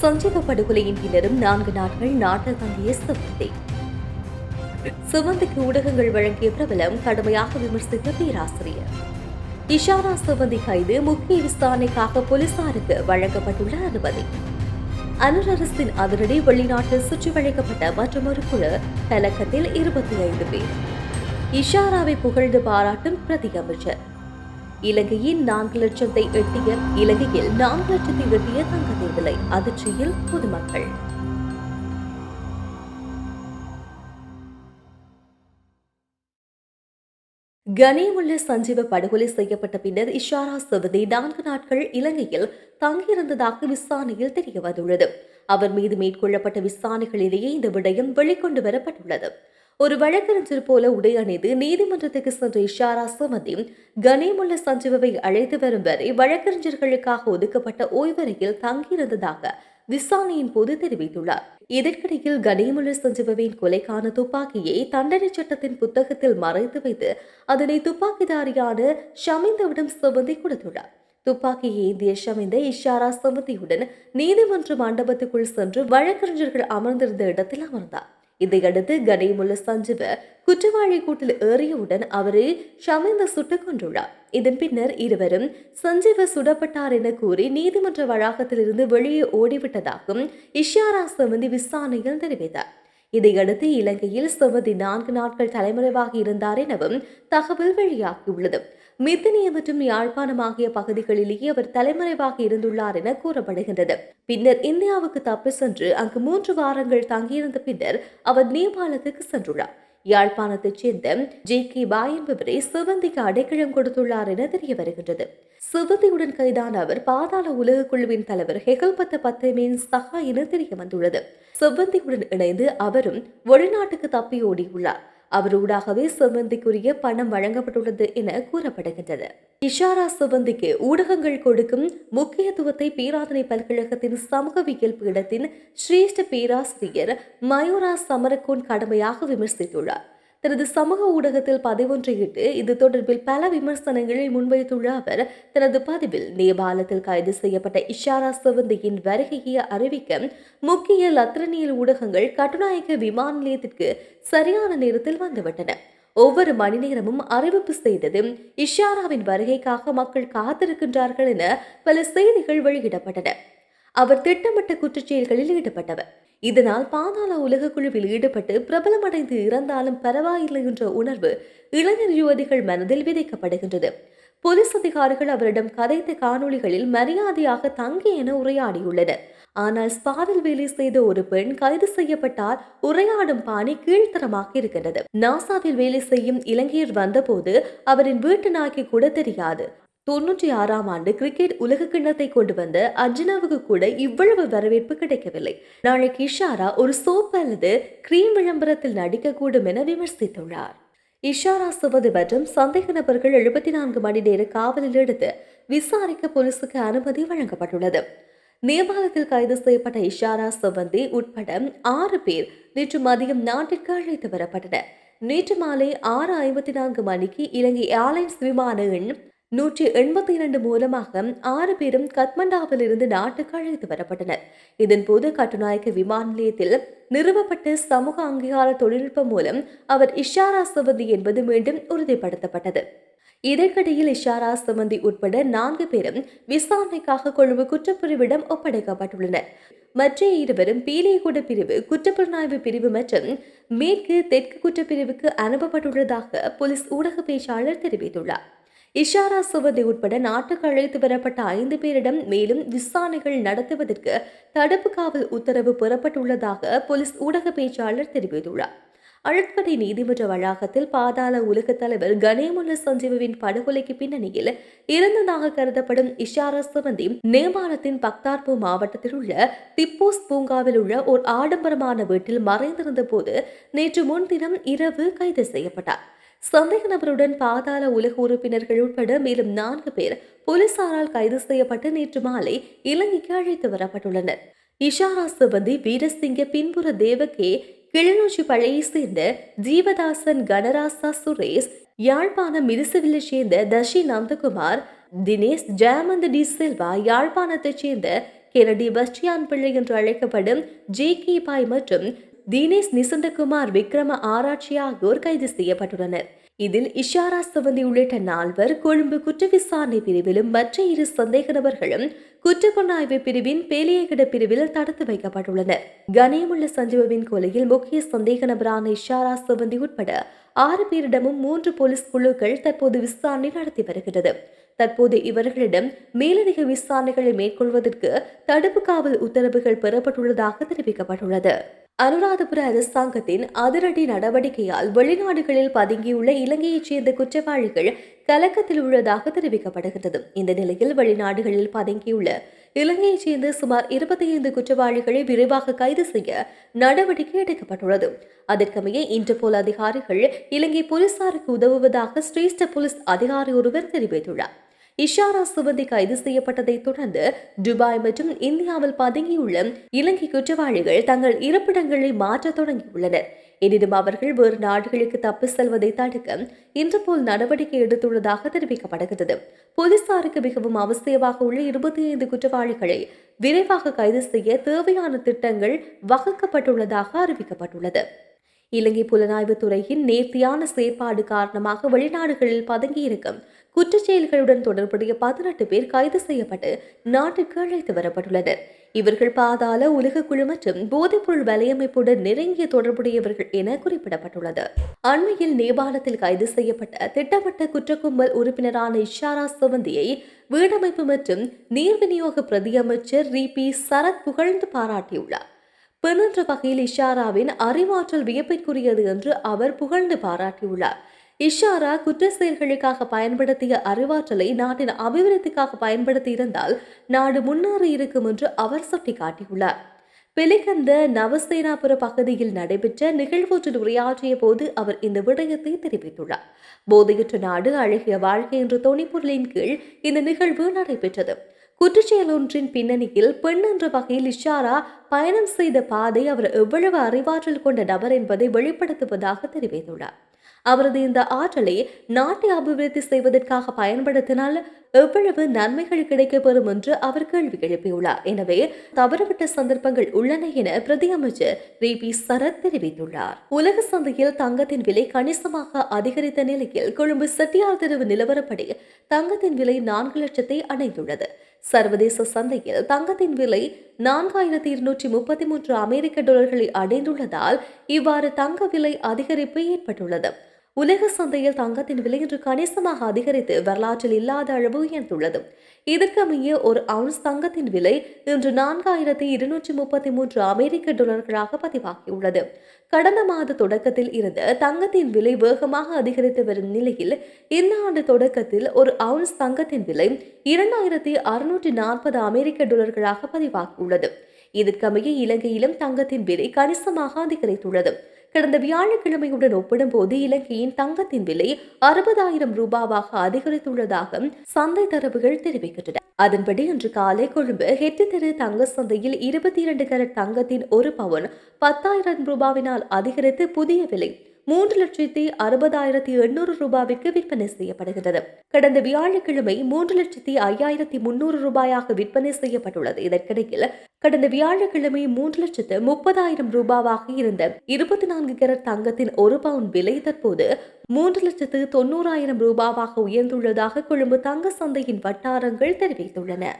சஞ்சீவ படுகொலையின் பின்னரும் நான்கு நாட்கள் நாட்டில் தங்கிய சிவந்தி சிவந்திக்கு ஊடகங்கள் வழங்கிய பிரபலம் கடுமையாக விமர்சித்த பேராசிரியர். இஷாரா சிவந்தி கைது முக்கிய விசாரணைக்காக போலீசாருக்கு வழங்கப்பட்டுள்ள அனுமதி. அனுர் அரசின் அதிரடி வெளிநாட்டில் சுற்றி வளைக்கப்பட்ட மற்றொரு குழு கலக்கத்தில் இருபத்தி ஐந்து பேர். இஷாராவை புகழ்ந்து பாராட்டும் பிரதி அமைச்சர். இலங்கையின் நான்கு லட்சத்தை எட்டிய இலங்கையில் நான்கு லட்சத்தை எட்டிய தங்கத்தின் விலை அதிர்ச்சியில் பொதுமக்கள். கனியமுள்ள சஞ்சீவ படுகொலை செய்யப்பட்ட பின்னர் இஷாரா சிவதி நான்கு நாட்கள் இலங்கையில் தங்கியிருந்ததாக விசாரணையில் தெரியவந்துள்ளது. அவர் மீது மேற்கொள்ளப்பட்ட விசாரணைகளிலேயே இந்த விடயம் வெளிக்கொண்டு வரப்பட்டுள்ளது ஒரு வழக்கறிஞர் போல உடை அணிந்து நீதிமன்றத்துக்கு சென்ற இஷாரா சுமதி கனேமுல்ல சஞ்சீவை அழைத்து வரும் வரை வழக்கறிஞர்களுக்காக ஒதுக்கப்பட்ட ஓய்வறையில் தங்கியிருந்ததாக விசாரணையின் போது தெரிவித்துள்ளார். இதற்கிடையில் கனியமுள்ள சஞ்சீவின் கொலைக்கான துப்பாக்கியை தண்டனை சட்டத்தின் புத்தகத்தில் மறைத்து வைத்து அதனை துப்பாக்கிதாரியான ஷமிந்தவிடம் சுமந்தி கொடுத்துள்ளார். துப்பாக்கியை ஏந்திய ஷமிந்த இஷாரா சமதியுடன் நீதிமன்ற மண்டபத்துக்குள் சென்று வழக்கறிஞர்கள் அமர்ந்திருந்த இடத்தில் அமர்ந்தார். இதையடுத்து கனிமுல்ல சஞ்சீவ குற்றவாளி கூட்டில் ஏறியவுடன் அவரை ஷமிந்த சுட்டுக் கொண்டுள்ளார் இதன் பின்னர் இருவரும் சஞ்சீவ சுடப்பட்டார் என கூறி நீதிமன்ற வளாகத்திலிருந்து வெளியே ஓடிவிட்டதாகவும் இஷாரா சமந்தி விசாரணையில் தெரிவித்தார். இதையடுத்து இலங்கையில் சுமதி நான்கு நாட்கள் தலைமறைவாக இருந்தார் எனவும் தகவல் வெளியாகியுள்ளது. மித்தினிய மற்றும் யாழ்ப்பாணம் ஆகிய பகுதிகளிலேயே அவர் தலைமறைவாக இருந்துள்ளார் என கூறப்படுகின்றது. பின்னர் இந்தியாவுக்கு தப்பி சென்று அங்கு மூன்று வாரங்கள் தங்கியிருந்த பின்னர் அவர் நேபாளத்துக்கு சென்றுள்ளார். யாழ்ப்பாணத்தைச் சேர்ந்த ஜே கே பாய் என்பவரை சிவந்திக்கு அடைக்கலம் கொடுத்துள்ளார் என தெரிய வருகின்றது. சிவந்தியுடன் கைதான அவர் பாதாள உலக குழுவின் தலைவர் ஹெகல்பத்த பத்தேமின் சகா என தெரிய வந்துள்ளது. சிவந்தியுடன் இணைந்து அவரும் வெளிநாட்டுக்கு தப்பி ஓடியுள்ளார். அவரூடாகவே சிவந்திக்குரிய பணம் வழங்கப்பட்டுள்ளது என கூறப்படுகின்றது. இஷாரா சிவந்திக்கு ஊடகங்கள் கொடுக்கும் முக்கியத்துவத்தை பேராதனை பல்கழகத்தின் சமூகவியல் பீடத்தின் சிரேஷ்ட பேராசிரியர் மயூரா சமரகோன் கடுமையாக விமர்சித்துள்ளார். தனது சமூக ஊடகத்தில் பதிவொன்றையிட்டு இது தொடர்பில் பல விமர்சனங்களை முன்வைத்துள்ள அவர் தனது பதிவில் நேபாளத்தில் கைது செய்யப்பட்ட இஷாரா சிவந்தியின் வருகையை அறிவிக்க முக்கிய லத்திரனியல் ஊடகங்கள் கட்டுநாயக்க விமான நிலையத்திற்கு சரியான நேரத்தில் வந்துவிட்டன. ஒவ்வொரு மணி நேரமும் அறிவிப்பு செய்தது இஷாராவின் வருகைக்காக மக்கள் காத்திருக்கின்றார்கள் என பல செய்திகள் வெளியிடப்பட்டன. அவர் திட்டமிட்ட குற்றச்செயல்களில் ஈடுபட்டவர். இதனால் பாதாள உலக குழுவில் ஈடுபட்டு பிரபலமடைந்து இறந்தாலும் பரவாயில்லை என்ற உணர்வு இளைஞர் யுவதிகள் மனதில் விதைக்கப்படுகின்றது. போலீஸ் அதிகாரிகள் அவரிடம் கதைத்த காணொளிகளில் மரியாதையாக தங்கி என உரையாடியுள்ளனர். ஆனால் ஸ்பாவில் வேலை செய்த ஒரு பெண் கைது செய்யப்பட்டால் உரையாடும் பாணி கீழ்த்தரமாக இருக்கின்றது. நாசாவில் வேலை செய்யும் இலங்கையர் வந்தபோது அவரின் வீட்டு நாய்க்கு கூட தெரியாது. தொன்னூற்றி ஆறாம் ஆண்டு கிரிக்கெட் உலக கிண்ணத்தை கொண்டு வந்த அர்ஜுனாவுக்கு கூட இவ்வளவு வரவேற்பு கிடைக்கவில்லை. நாளைக்கு இஷாரா ஒரு சோப் அல்லது கிரீம் விளம்பரத்தில் நடிக்கக்கூடும் என விமர்சித்துள்ளார். இஷாரா சுவது மற்றும் சந்தேக நபர்கள் எழுபத்தி நான்கு மணி நேர காவலில் எடுத்து விசாரிக்க போலீசுக்கு அனுமதி வழங்கப்பட்டுள்ளது. நேபாளத்தில் கைது செய்யப்பட்ட இஷாரா சுவந்தி உட்பட ஆறு பேர் நேற்று மதியம் நாட்டிற்கு அழைத்து வரப்பட்டனர். நேற்று மாலை ஆறு ஐம்பத்தி நான்கு மணிக்கு இலங்கை ஏர்லைன்ஸ் விமான எண் நூற்றி எண்பத்தி இரண்டு மூலமாக ஆறு பேரும் கத்மண்டாவில் இருந்து நாட்டுக்கு அழைத்து வரப்பட்டனர். இதன்போது கட்டுநாயக்க விமான நிலையத்தில் நிறுவப்பட்ட சமூக அங்கீகார தொழில்நுட்பம் மூலம் அவர் இஷாரா சவந்தி என்பது மீண்டும் உறுதிப்படுத்தப்பட்டது. இதற்கிடையில் இஷாரா சமந்தி உட்பட நான்கு பேரும் விசாரணைக்காக கொழும்பு குற்றப்பிரிவிடம் ஒப்படைக்கப்பட்டுள்ளனர். மற்ற இருவரும் பீலியகுட பிரிவு குற்றப்புலனாய்வு பிரிவு மற்றும் மேற்கு தெற்கு குற்றப்பிரிவுக்கு அனுப்பப்பட்டுள்ளதாக போலீஸ் ஊடக பேச்சாளர் தெரிவித்துள்ளார். இஷாரா சுவதி உட்பட நாட்டுக்கு அழைத்து வரப்பட்ட ஐந்து பேரிடம் மேலும் விசாரணைகள் நடத்துவதற்கு தடுப்பு காவல் உத்தரவு பெறப்பட்டுள்ளதாக போலீஸ் ஊடக பேச்சாளர் தெரிவித்துள்ளார். அழுத்கடை நீதிமன்ற வளாகத்தில் பாதாள உலக தலைவர் கணேமுல்ல சஞ்சீவின் படுகொலைக்கு பின்னணியில் இறந்ததாக கருதப்படும் இஷாரா சுவந்தி நேபாளத்தின் பக்தார்பூ மாவட்டத்தில் உள்ள திப்போஸ் பூங்காவில் உள்ள ஓர் ஆடம்பரமான வீட்டில் மறைந்திருந்த போது நேற்று முன்தினம் இரவு கைது செய்யப்பட்டார். சந்தேக நபருடன் பாதாள உலக உறுப்பினர்கள் உட்பட மேலும் நான்கு பேர் போலீசாரால் கைது செய்யப்பட்டு நேற்று மாலை இலங்கைக்கு அழைத்து வரப்பட்டுள்ளனர். இஷாரா சிபந்தி வீரசிங்க பின்புற தேவகே கிளிநொச்சி பழையை சேர்ந்த ஜீவதாசன் கணராசா சுரேஷ் யாழ்ப்பாணம் மிரிசுவிலை சேர்ந்த தஷி நந்தகுமார் தினேஷ் ஜெயமந்த டி செல்வா யாழ்ப்பாணத்தைச் சேர்ந்த கெனடி பஸ்டியான் பிள்ளை என்று அழைக்கப்படும் ஜே கே பாய் மற்றும் தினேஷ் நிசந்தகுமார் விக்ரம ஆராய்ச்சி ஆகியோர் கைது செய்யப்பட்டுள்ளனர். இதில் இஷாரா சவந்தி உள்ளிட்ட நால்வர் கொழும்பு குற்ற விசாரணை பிரிவிலும் மற்ற இரு சந்தேக நபர்களும் குற்றப்புலனாய்வு பிரிவின் பேலியகட பிரிவில் தடுத்து வைக்கப்பட்டுள்ளனர். கணேமுள்ள சஞ்சீவின் கொலையில் முக்கிய சந்தேக நபரான இஷாரா சவந்தி உட்பட ஆறு பேரிடமும் மூன்று போலீஸ் குழுக்கள் தற்போது விசாரணை நடத்தி வருகிறது தற்போது இவர்களிடம் மேலதிக விசாரணைகளை மேற்கொள்வதற்கு தடுப்பு காவல் உத்தரவுகள் பெறப்பட்டுள்ளதாக தெரிவிக்கப்பட்டுள்ளது. அனுராதபுர அரசாங்கத்தின் அதிரடி நடவடிக்கையால் வெளிநாடுகளில் பதுங்கியுள்ள இலங்கையைச் சேர்ந்த குற்றவாளிகள் கலக்கத்தில் உள்ளதாக தெரிவிக்கப்படுகிறது இந்த நிலையில் வெளிநாடுகளில் பதுங்கியுள்ள இலங்கையைச் சேர்ந்த சுமார் இருபத்தி ஐந்து குற்றவாளிகளை விரைவாக கைது செய்ய நடவடிக்கை எடுக்கப்பட்டுள்ளது. அதற்கமைய இன்டர்போல் அதிகாரிகள் இலங்கை போலீசாருக்கு உதவுவதாக சிரேஷ்ட போலீஸ் அதிகாரி ஒருவர் தெரிவித்துள்ளார். இஷாரா சுவந்தி கைது செய்யப்பட்டதை தொடர்ந்து துபாய் மற்றும் இந்தியாவில் பதுங்கியுள்ள இலங்கை குற்றவாளிகள் தங்கள் இருப்பிடங்களை மாற்றத் தொடங்கியுள்ளனர். எனினும் அவர்கள் வேறு நாடுகளுக்கு தப்பி செல்வதை தடுக்க இன்டர்போல் நடவடிக்கை எடுத்துள்ளதாக தெரிவிக்கப்படுகிறது. போலீசாருக்கு மிகவும் அவசியமாக உள்ள இருபத்தி ஐந்து குற்றவாளிகளை விரைவாக கைது செய்ய தேவையான திட்டங்கள் வகுக்கப்பட்டுள்ளதாக அறிவிக்கப்பட்டுள்ளது. இலங்கை புலனாய்வு துறையின் நேர்த்தியான செயற்பாடு காரணமாக வெளிநாடுகளில் பதுங்கியிருக்கும் குற்றச்செயல்களுடன் தொடர்புடைய பதினெட்டு பேர் கைது செய்யப்பட்டு நாட்டுக்கு அழைத்து வரப்பட்டுள்ளனர். இவர்கள் பாதாள உலக குழு மற்றும் போதைப்பொருள் வலையமைப்புடன் நெருங்கிய தொடர்புடையவர்கள் என குறிப்பிடப்பட்டுள்ளது. அண்மையில் நேபாளத்தில் கைது செய்யப்பட்ட திட்டமிட்ட குற்றக்கும்பல் உறுப்பினரான இஷாரா சிவந்தியை வீடமைப்பு மற்றும் நீர் விநியோக பிரதியமைச்சர் ரி. பி. சரத் புகழ்ந்து பாராட்டியுள்ளார். பெண்ணென்ற வகையில் இஷாராவின் அறிவாற்றல் வியப்பிற்குரியது என்று அவர் புகழ்ந்து பாராட்டியுள்ளார். இஷாரா குற்ற செயல்களுக்காக பயன்படுத்திய அறிவாற்றலை நாட்டின் அபிவிருத்திக்காக பயன்படுத்தி இருந்தால் நாடு முன்னேறி இருக்கும் என்று அவர் சுட்டிக்காட்டியுள்ளார். பெலிகந்த நவசேனாபுர பகுதியில் நடைபெற்ற நிகழ்வொன்றில் உரையாற்றிய போது அவர் இந்த விடயத்தை தெரிவித்துள்ளார். போதையற்ற நாடு அழகிய வாழ்க்கை என்ற தொனிப்பொருளின் கீழ் இந்த நிகழ்வு நடைபெற்றது. குற்றச்செயல் ஒன்றின் பின்னணியில் பெண் என்ற வகையில் இஷாரா பயணம் செய்த பாதை அவர் எவ்வளவு அறிவாற்றல் கொண்ட நபர் என்பதை வெளிப்படுத்துவதாக தெரிவித்துள்ளார். அவரது இந்த ஆற்றலை நாட்டை அபிவிருத்தி செய்வதற்காக பயன்படுத்தினால் எவ்வளவு நன்மைகள் கிடைக்கப்பெறும் என்று அவர் கேள்வி எழுப்பியுள்ளார். எனவே தவறுவிட்ட சந்தர்ப்பங்கள் உள்ளன என பிரதியமைச்சர் ரி பி. சரத் தெரிவித்துள்ளார். உலக சந்தையில் தங்கத்தின் விலை கணிசமாக அதிகரித்த நிலையில் கொழும்பு செட்டியார் தெருவு நிலவரப்படி தங்கத்தின் விலை நான்கு லட்சத்தை அடைந்துள்ளது. சர்வதேச சந்தையில் தங்கத்தின் விலை நான்காயிரத்தி இருநூற்றி முப்பத்தி மூன்று அமெரிக்க டாலர்களை அடைந்துள்ளதால் இவ்வாறு தங்க விலை அதிகரிப்பு ஏற்பட்டுள்ளது. உலக சந்தையில் தங்கத்தின் விலை இன்று கணிசமாக அதிகரித்து வரலாற்றில் இல்லாத அளவு உயர்ந்துள்ளது. இதற்கமைய ஒரு அவுன்ஸ் தங்கத்தின் விலை இன்று நான்காயிரத்தி இருநூற்றி முப்பத்தி மூன்று அமெரிக்க டாலர்களாக பதிவாகியுள்ளது. கடந்த மாத தொடக்கத்தில் இருந்து தங்கத்தின் விலை வேகமாக அதிகரித்து வரும் நிலையில் இந்த ஆண்டு தொடக்கத்தில் ஒரு அவுன்ஸ் தங்கத்தின் விலை இரண்டாயிரத்தி அறுநூற்றி நாற்பது அமெரிக்க டாலர்களாக பதிவாகியுள்ளது. இதற்கமைய இலங்கையிலும் தங்கத்தின் விலை கணிசமாக அதிகரித்துள்ளது. கடந்த வியாழக்கிழமையுடன் ஒப்பிடும்போது இலங்கையின் தங்கத்தின் விலை அறுபதாயிரம் ரூபாவாக அதிகரித்துள்ளதாக சந்தை தரவுகள் தெரிவிக்கின்றன. அதன்படி இன்று காலை கொழும்பு ஹெட்டு தெரு தங்க சந்தையில் இருபத்தி இரண்டு கரட் தங்கத்தின் ஒரு பவுன் பத்தாயிரம் ரூபாவினால் அதிகரித்து புதிய விலை மூன்று லட்சத்தி அறுபதாயிரத்தி எண்ணூறு ரூபாய்க்கு விற்பனை செய்யப்படுகிறது கடந்த வியாழக்கிழமை மூன்று லட்சத்தி ஐயாயிரத்தி முன்னூறு ரூபாயாக விற்பனை செய்யப்பட்டுள்ளது. இதற்கிடையில் கடந்த வியாழக்கிழமை மூன்று லட்சத்து முப்பதாயிரம் ரூபாவாக இருந்த இருபத்தி நான்கு கேரட் தங்கத்தின் ஒரு பவுன் விலை தற்போது மூன்று லட்சத்து தொண்ணூறாயிரம் ரூபாவாக உயர்ந்துள்ளதாக கொழும்பு தங்க சந்தையின் வட்டாரங்கள் தெரிவித்துள்ளன.